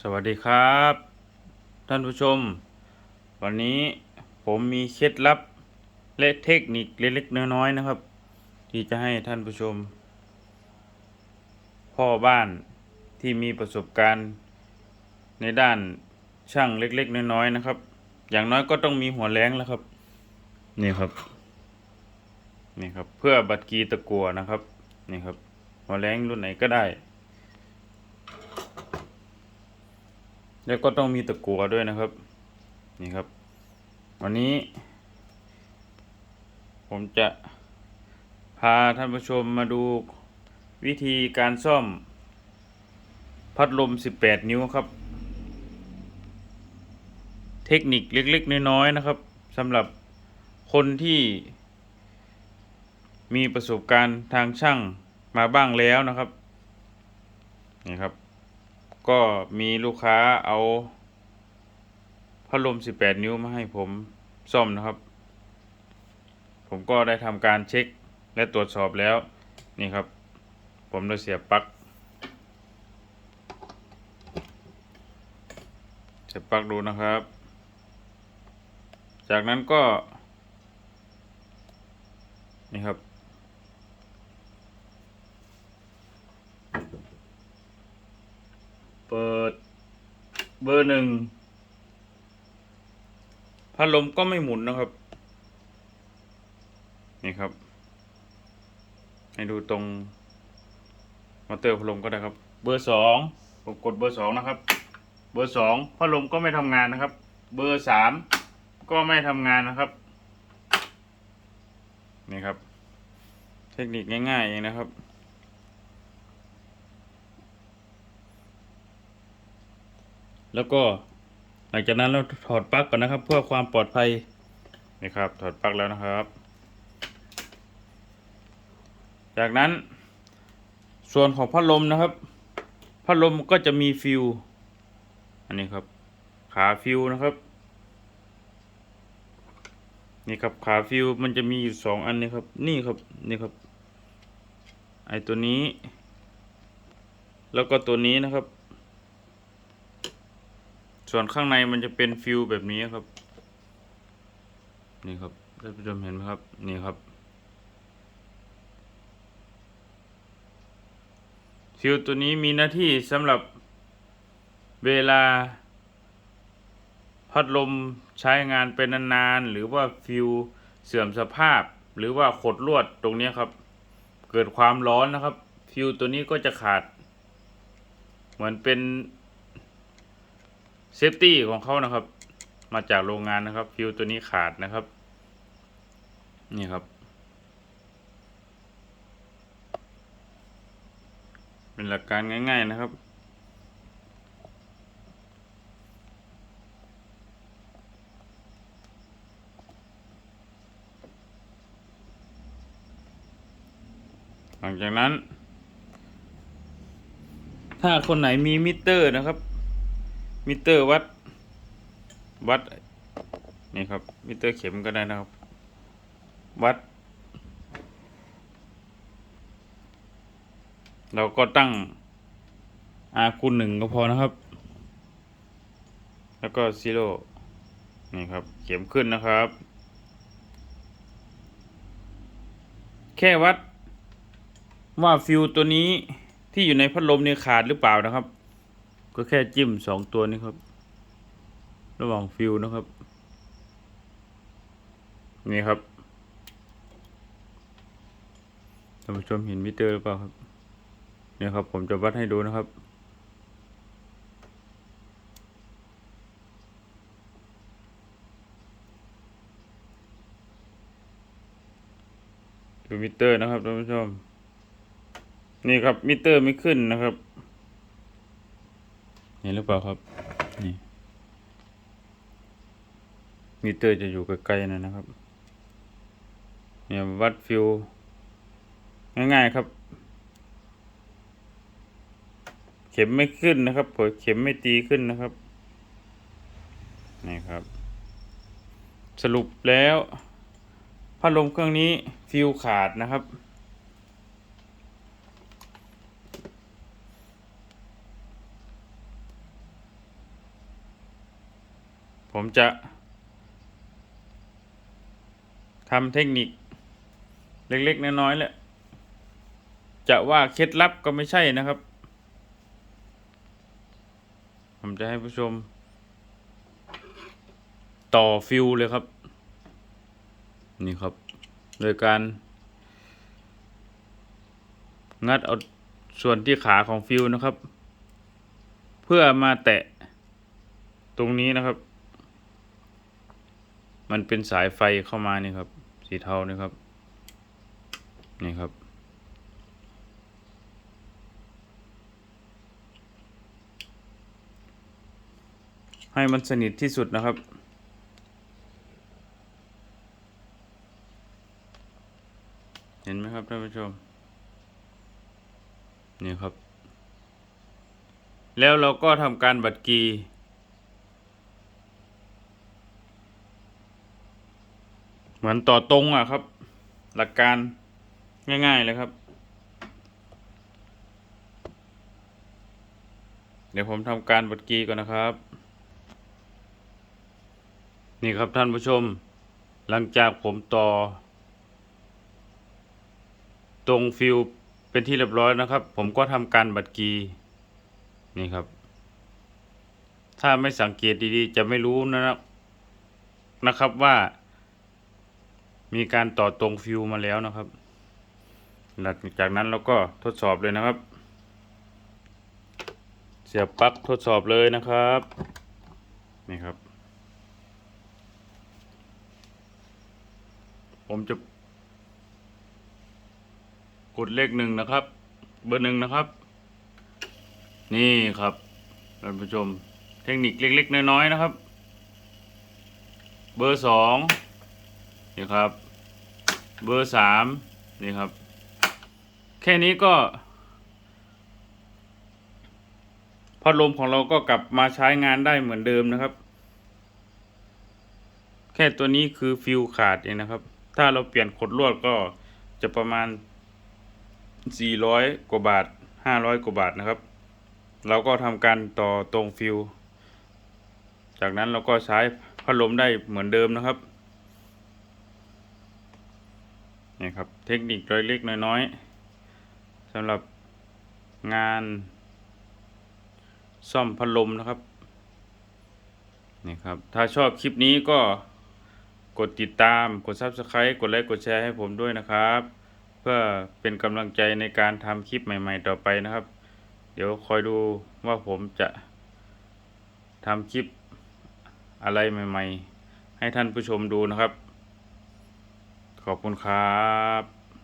สวัสดีครับ ท่านผู้ชม วันนี้ผมมีเคล็ดลับและเทคนิคเล็กๆน้อยๆนะครับ ที่จะให้ท่านผู้ชม พ่อบ้านที่มีประสบการณ์ในด้านช่างเล็กๆน้อยๆนะครับ อย่างน้อยก็ต้องมีหัวแรงแล้วครับ นี่ครับ นี่ครับ เพื่อบัตรกีตะกัวนะครับ นี่ครับ หัวแรงรุ่นไหนก็ได้ แล้วก็ต้องมีตะกัวด้วยนะครับ นี่ครับ วันนี้ ผมจะพาท่านผู้ชมมาดูวิธีการซ่อม พัดลม 18 นิ้วครับ เทคนิคเล็กๆ น้อยๆ นะครับสำหรับคนที่ มีประสบการณ์ทางช่างมาบ้างแล้วนะครับ นี่ครับ ก็มีลูกค้าเอาพัดลม 18 นิ้วมาให้ผมซ่อมนะครับ ผมก็ได้ทำการเช็คและตรวจสอบแล้วนี่ครับ ผมได้เสียบปลั๊กเสียบปลั๊กดูนะครับ จากนั้นก็ นี่ครับ เปิด เบอร์หนึ่งพัดลมก็ไม่หมุนนะครับ นี่ครับ ให้ดูตรงมอเตอร์พัดลมก็ได้ครับ เบอร์สองผมกดเบอร์สองนะครับ เบอร์สองพัดลมก็ไม่ทำงานนะครับ เบอร์สามก็ไม่ทำงานนะครับ นี่ครับ เทคนิคง่ายๆเองนะครับ แล้วก็หลังจากนั้นเราถอดปลั๊กก่อนนะครับ เพื่อความปลอดภัยนี่ครับ ถอดปลั๊กแล้วนะครับ จากนั้น ส่วนของพัดลมนะครับพัดลมก็จะมีฟิวอันนี้ครับ ขาฟิวนะครับนี่ครับขาฟิวมันจะมีอยู่สองอันนี้ครับ นี่ครับนี่ครับ ไอตัวนี้ แล้วก็ตัวนี้นะครับ ส่วนข้างในมันจะเป็นฟิวแบบนี้ครับ นี่ครับท่านผู้ชมเห็นไหมครับ นี่ครับ ฟิวตัวนี้มีหน้าที่สำหรับเวลา พัดลมใช้งานเป็นนานๆ หรือว่าฟิวเสื่อมสภาพ หรือว่าขดลวดตรงนี้ครับ เกิดความร้อนนะครับ ฟิวตัวนี้ก็จะขาด เหมือนเป็น เซฟตี้ของเขานะครับ มาจากโรงงานนะครับ ฟิวตัวนี้ขาดนะครับ นี่ครับ เป็นหลักการง่าย ๆนะครับหลังจากนั้น ถ้าคนไหนมีมิเตอร์นะครับ มิเตอร์วัด วัด นี่ครับ มิเตอร์เข็มก็ได้นะครับ วัด เราก็ตั้ง R คูณหนึ่งก็พอนะครับ แล้วก็ซีโร่นี่ครับ เข็มขึ้นนะครับ แค่วัดว่าฟิวตัวนี้ที่อยู่ในพัดลมเนี่ยขาดหรือเปล่านะครับ ก็แค่จิ้มสองตัวนี้ครับ ระหว่างฟิวนะครับ นี่ครับท่านผู้ชมเห็นมิเตอร์หรือเปล่าครับ เนี่ยครับ ผมจะวัดให้ดูนะครับดูมิเตอร์นะครับท่านผู้ชม นี่ครับมิเตอร์ไม่ขึ้นนะครับ เห็นหรือเปล่าครับ นี่ มิเตอร์จะอยู่ไกล้ๆน่อยนะครับ เนี่ยวัดฟิว ง่ายๆครับ เข็มไม่ขึ้นนะครับเผยเข็มไม่ตีขึ้นนะครับ นี่ครับ สรุปแล้วพัดลมเครื่องนี้ฟิวขาดนะครับ ผมจะทำเทคนิค เล็ก ๆ น้อยๆแหละ จะว่าเคล็ดลับก็ไม่ใช่นะครับ ผมจะให้ผู้ชม ต่อฟิวเลยครับ นี่ครับ โดยการ งัดเอาส่วนที่ขาของฟิวนะครับ เพื่อมาแตะตรงนี้นะครับ มันเป็นสายไฟเข้ามานี่ครับ สีเทานี่ครับ นี่ครับ ให้มันสนิทที่สุดนะครับเห็นไหมครับท่านผู้ชม นี่ครับ แล้วเราก็ทำการบัดกี เหมือนต่อตรงอะครับ หลักการง่าย ๆ เลยครับ เดี๋ยวผมทำการบัดกีก่อนนะครับ นี่ครับท่านผู้ชม หลังจากผมต่อ ตรงฟิวเป็นที่เรียบร้อยนะครับ ผมก็ทำการบัดกี นี่ครับ ถ้าไม่สังเกตดีๆ จะไม่รู้นะนะครับว่า มีการต่อตรงฟิวมาแล้วนะครับ หลังจากนั้นเราก็ทดสอบเลยนะครับ เสียบปลั๊กทดสอบเลยนะครับ นี่ครับ ผมจะ กดเลขหนึ่งนะครับ เบอร์หนึ่งนะครับ นี่ครับท่านผู้ชมเทคนิคเล็ก ๆ น้อย ๆ นะครับ เบอร์สองนี่ครับ เบอร์สามนี่ครับ แค่นี้ก็ พัดลมของเราก็กลับมาใช้งานได้เหมือนเดิมนะครับ แค่ตัวนี้คือฟิวขาดเองนะครับ ถ้าเราเปลี่ยนขดลวดก็จะประมาณ 400 กว่าบาท 500 กว่าบาทนะครับ เราก็ทำการต่อตรงฟิว จากนั้นเราก็ใช้พัดลมได้เหมือนเดิมนะครับ นี่ครับเทคนิคเล็กๆน้อยๆสำหรับงานซ่อมพัดลมนะครับนี่ครับ ถ้าชอบคลิปนี้ก็กดติดตาม กด Subscribe กดไลค์ กดแชร์ให้ผมด้วยนะครับ เพื่อเป็นกำลังใจในการทำคลิปใหม่ ๆ ต่อไปนะครับ เดี๋ยวคอยดูว่าผมจะทำคลิปอะไรใหม่ ๆ ให้ท่านผู้ชมดูนะครับ ขอบคุณครับ